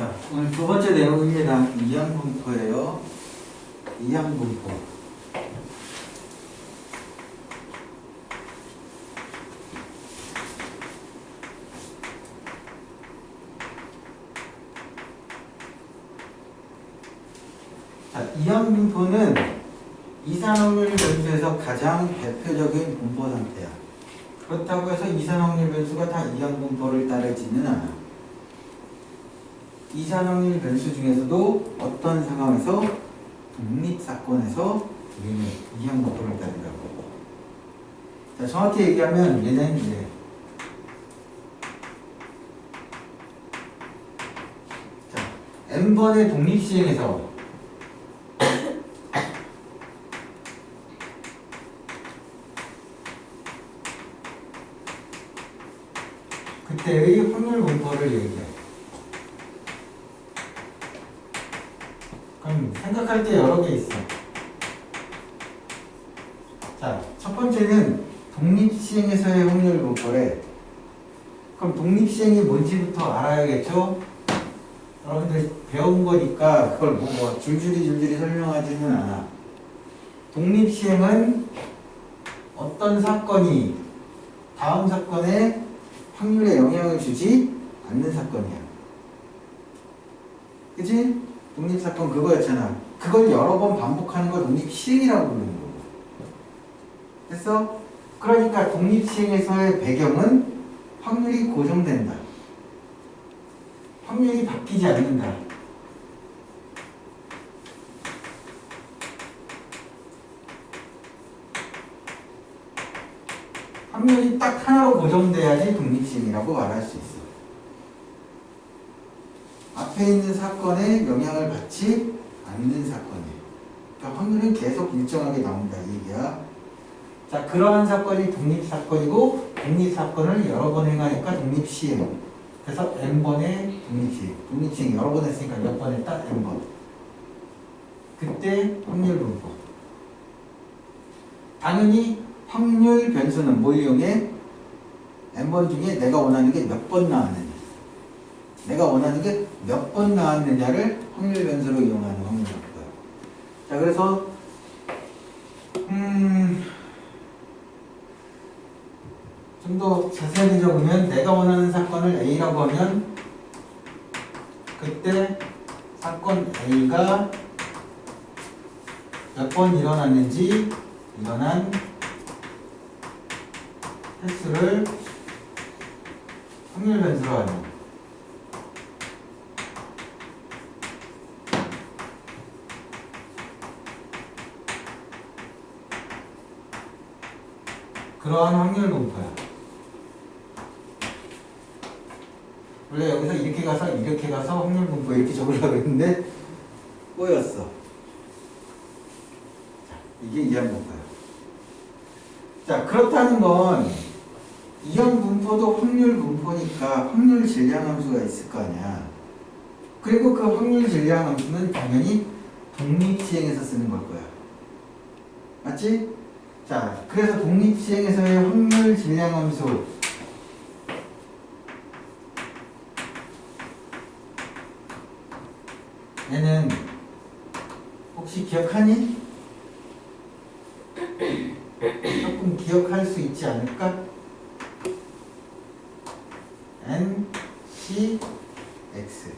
자, 오늘 두 번째 내용입니다. 이항분포예요. 이항분포. 자, 이항분포는 이산확률 변수에서 가장 대표적인 분포 상태야. 그렇다고 해서 이산확률 변수가 다 이항분포를 따르지는 않아. 이산확률 변수 중에서도 어떤 상황에서 독립사건에서 우리는 이항분포를 따른다고. 자, 정확히 얘기하면 얘는 이제 자, n번의 독립시행에서 그때의 확률 분포를 얘기해. 그럼 생각할 때 여러 개 있어. 자, 첫 번째는 독립시행에서의 확률 분포래. 그럼 독립시행이 뭔지부터 알아야겠죠? 여러분들 배운 거니까 그걸 뭐 줄줄이 줄줄이 설명하지는 않아. 독립시행은 어떤 사건이 다음 사건에 확률에 영향을 주지 않는 사건이야. 그치? 독립사건 그거였잖아. 그걸 여러 번 반복하는 걸 독립시행이라고 부르는 거고. 됐어? 그러니까 독립시행에서의 배경은 확률이 고정된다. 확률이 바뀌지 않는다. 확률이 딱 하나로 고정돼야지 독립시행이라고 말할 수 있어. 앞에 있는 사건에 영향을 받지 않는 사건이에요. 그러니까 확률은 계속 일정하게 나온다 이 얘기야. 자 그러한 사건이 독립사건이고 독립사건을 여러 번 행하니까 독립시행. 그래서 n번의 독립시행. 독립시행 여러 번 했으니까 몇 번 했다? n번. 그때 확률 분포. 당연히 확률 변수는 뭘 이용해? n번 중에 내가 원하는 게 몇 번 나왔느냐. 내가 원하는 게 몇 번 나왔느냐를 확률 변수로 이용하는 확률 분포야. 자, 그래서 음, 좀 더 자세히 적으면 내가 원하는 사건을 A라고 하면 그때 사건 A가 몇 번 일어났는지 일어난 횟수를 확률 변수로 하는 그러한 확률 분포야. 원래 여기서 이렇게 가서 이렇게 가서 확률 분포 이렇게 적으려고 했는데 꼬였어. 자, 이게 이항 분포야. 자, 그렇다는 건 이항 분포도 확률 분포니까 확률 질량 함수가 있을 거 아니야. 그리고 그 확률 질량 함수는 당연히 독립시행에서 쓰는 걸 거야. 맞지? 자, 그래서 독립시행에서의 확률 질량 함수 얘는 혹시 기억하니? 조금 기억할 수 있지 않을까? n c x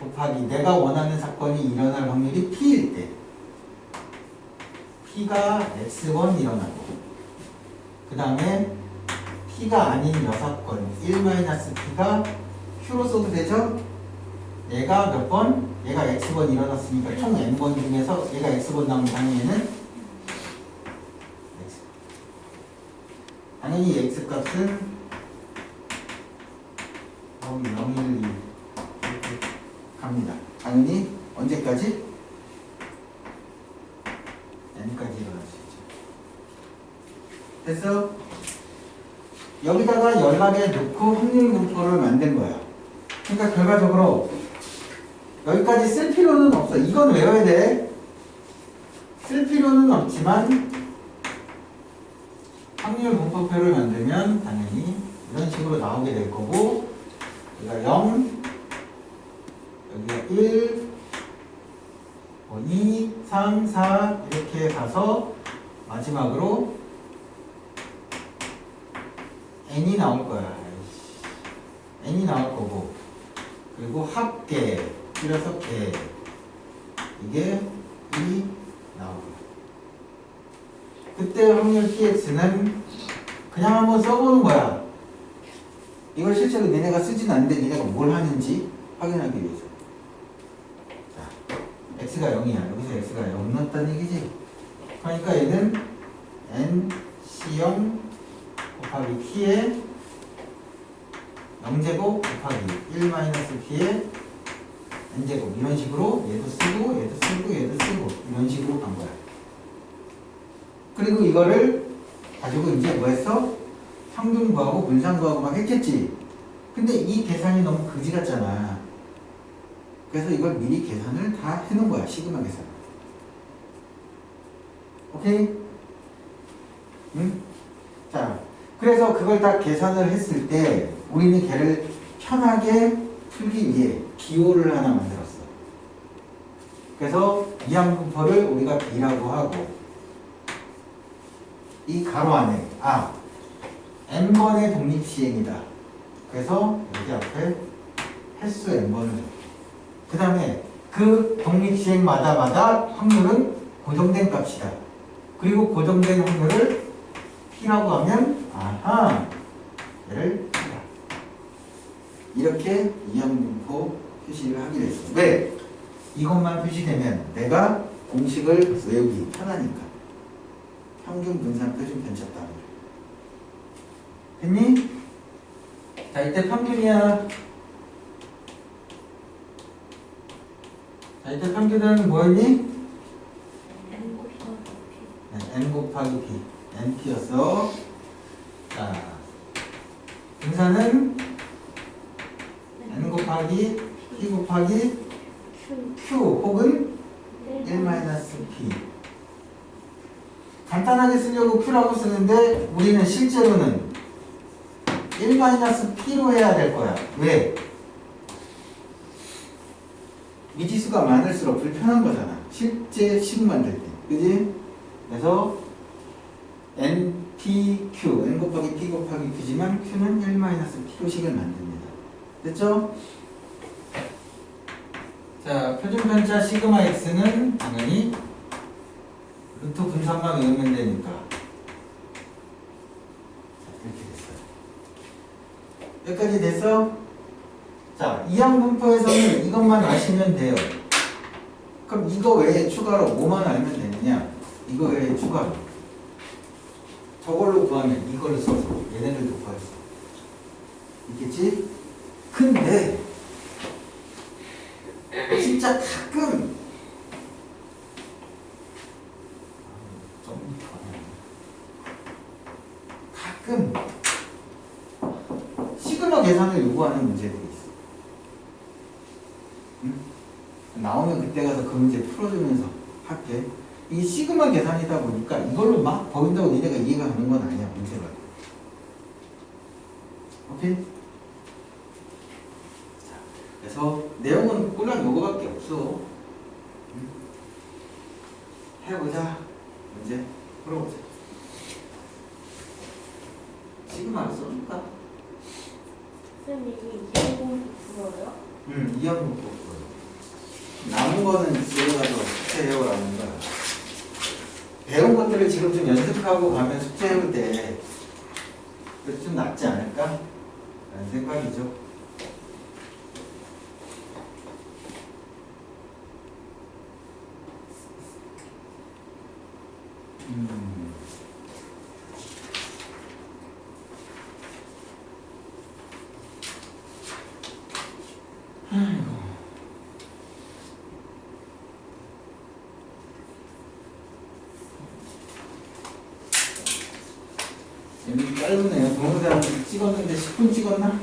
곱하기 내가 원하는 사건이 일어날 확률이 p일 때 p가 x번 일어나고 그 다음에 p가 아닌 여사건 1-p가 q로 써도 되죠? 얘가 몇 번? 얘가 x번 일어났으니까 총 n번 중에서 얘가 x번 나오면 당연히 얘는 x 당연히 x 값은 0, 0, 1, 2 이렇게 갑니다 당연히 언제까지? 수 있죠 됐어? 여기다가 연락에 넣고 확률 분포를 만든 거야 그러니까 결과적으로 여기까지 쓸 필요는 없어. 이건 외워야 돼. 쓸 필요는 없지만 확률 분포표를 만들면 당연히 이런 식으로 나오게 될 거고 여기가 0, 1, 뭐 2, 3, 4 이렇게 가서 마지막으로 n이 나올 거야. n이 나올 거고 그리고 합계 줄여서 개 이게 2 나오고 그때 확률 px는 그냥 한번 써보는 거야. 이걸 실제로 니네가 쓰진 않는데 니네가 뭘 하는지 확인하기 위해서. 자, x가 0이야. 여기서 x가 0 넣었다는 얘기지. 그러니까 얘는 n c0 곱하기 t의 0제곱 곱하기 1 마이너스 t의 n제곱 이런 식으로 얘도 쓰고 얘도 쓰고 얘도 쓰고 이런 식으로 간 거야. 그리고 이거를 가지고 이제 뭐 했어? 평균 구하고 분산 구하고 막 했겠지. 근데 이 계산이 너무 그지 같잖아. 그래서 이걸 미리 계산을 다 해놓은 거야. 시그마 계산. 오케이? 응? 자, 그래서 그걸 다 계산을 했을 때 우리는 걔를 편하게 풀기 위해 기호를 하나 만들었어. 그래서 이 항분포를 우리가 B라고 하고 이 가로 안에 아 n번의 독립시행이다. 그래서 여기 앞에 횟수 n번을 그 다음에 그 독립시행마다 마다 확률은 고정된 값이다. 그리고 고정된 확률을 P라고 하면 아하 얘를 P다. 이렇게 이항분포 표시를 하기로 했어. 왜? 이것만 표시되면 내가 공식을 외우기 편하니까. 평균 분산 표준 편차다. 됐니? 자, 이때 평균이야. 자, 이때 평균은 뭐였니? N 곱하기 P. 네, n 곱하기 p. np였어. 자, 분산은 n 곱하기 p 곱하기 Q. q 혹은 1 마이너스 p. 간단하게 쓰려고 q라고 쓰는데 우리는 실제로는 1 마이너스 p로 해야 될 거야. 왜? 미지수가 많을수록 불편한 거잖아. 실제 식 만들 때. 그지? 그래서 npq, n 곱하기 p 곱하기 q지만 q는 1 마이너스 p로 식을 만듭니다. 됐죠? 자, 표준편차 시그마 x는 당연히 루트 분산만 외우면 되니까 자, 이렇게 됐어요. 여기까지 됐어? 자, 이항분포에서는 이것만 아시면 돼요. 그럼 이거 외에 추가로 뭐만 알면 되느냐? 이거 외에 추가로 저걸로 구하면 이걸로 써서 얘네들도 구할 수 있겠지? 근데 진짜 가끔 좀 가끔 시그마 계산을 요구하는 문제들이 있어. 응? 나오면 그때 가서 그 문제 풀어주면서 할게. 이 시그마 계산이다 보니까 이걸로 막 버린다고 니네가 이해가 가는 건 아니야 문제가. 오케이? 자, 그래서 내용은 꼴랑 요거밖에 없어. 응? 해보자. 문제 풀어보자. 시그마를 써줄까? 쌤이 이공 불어요? 응, 이형 묶고 남은 거는 집에 가서 숙제해오라는 거야. 배운 것들을 지금 좀 연습하고 가면 숙제해올 때 그래도 좀 낫지 않을까? 라는 생각이죠. 음. 얘는 짧으네요. 동영상 찍었는데 10분 찍었나?